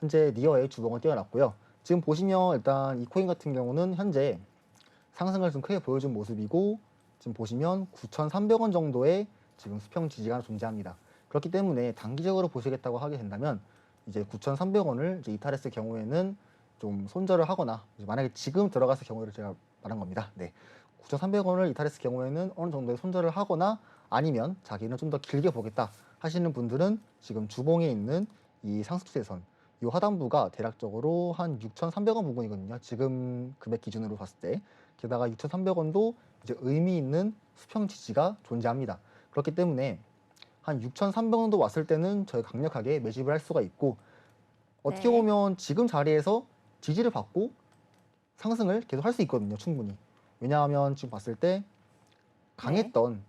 현재 니어의 주봉을 띄워놨고요. 지금 보시면 일단 이 코인 같은 경우는 현재 상승을 좀 크게 보여준 모습이고 지금 보시면 9,300원 정도의 지금 수평 지지가 존재합니다. 그렇기 때문에 단기적으로 보시겠다고 하게 된다면 이제 9,300원을 이제 이탈했을 경우에는 좀 손절을 하거나 만약에 지금 들어갔을 경우를 제가 말한 겁니다. 네. 9,300원을 이탈했을 경우에는 어느 정도의 손절을 하거나 아니면 자기는 좀 더 길게 보겠다 하시는 분들은 지금 주봉에 있는 이 상승추세선 이 하단부가 대략적으로 한 6,300원 부분이거든요. 지금 금액 기준으로 봤을 때 게다가 6,300원도 이제 의미 있는 수평 지지가 존재합니다. 그렇기 때문에 한 6,300원도 왔을 때는 저희 강력하게 매집을 할 수가 있고 어떻게 네. 보면 지금 자리에서 지지를 받고 상승을 계속 할 수 있거든요. 충분히. 왜냐하면 지금 봤을 때 강했던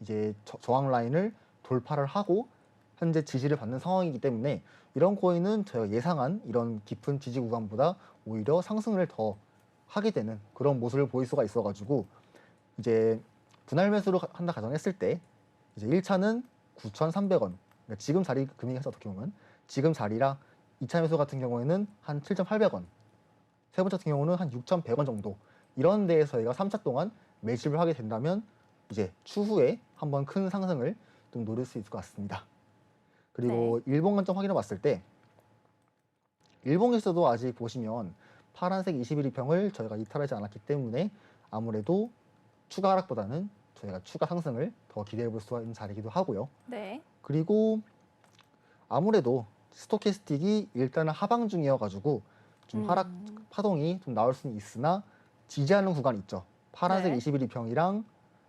이제 저, 저항 라인을 돌파를 하고 현재 지지를 받는 상황이기 때문에 이런 코인은 저희가 예상한 이런 깊은 지지 구간보다 오히려 상승을 더 하게 되는 그런 모습을 보일 수가 있어가지고 이제 분할 매수로 가- 한다 가정했을 때 이제 1차는 9,300원. 그러니까 지금 자리 금액에서 어떻게 보면 지금 자리랑 2차 매수 같은 경우에는 한 7,800원. 세 번째 같은 경우는 한 6,100원 정도. 이런 데에서 저희가 3차 동안 매집을 하게 된다면 이제 추후에 한번 큰 상승을 좀 노릴 수 있을 것 같습니다. 그리고 일본 관점 확인해 봤을 때 일본에서도 아직 보시면 파란색 21일평을 저희가 이탈하지 않았기 때문에 아무래도 추가 하락보다는 저희가 추가 상승을 더 기대해 볼 수 있는 자리이기도 하고요. 네. 그리고 아무래도 스토캐스틱이 일단은 하방 중이어가지고 좀 음. 하락 파동이 좀 나올 수는 있으나 지지하는 구간이 있죠. 파란색 네. 21일평이랑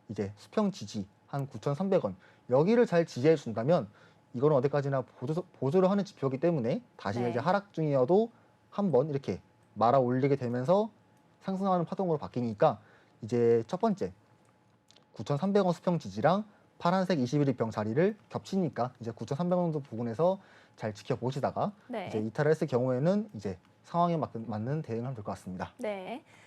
이제 수평 지지 한 9,300원 여기를 잘 지지해 준다면 이거는 어디까지나 보조, 보조를 하는 지표이기 때문에 다시 네. 이제 하락 중이어도 한번 이렇게 말아 올리게 되면서 상승하는 파동으로 바뀌니까 이제 첫 번째 9,300원 수평 지지랑 파란색 21일평 자리를 겹치니까 이제 9,300원 정도 부분에서 잘 지켜보시다가 네. 이제 이탈을 했을 경우에는 이제 상황에 맞- 맞는 대응을 하면 될 것 같습니다. 네.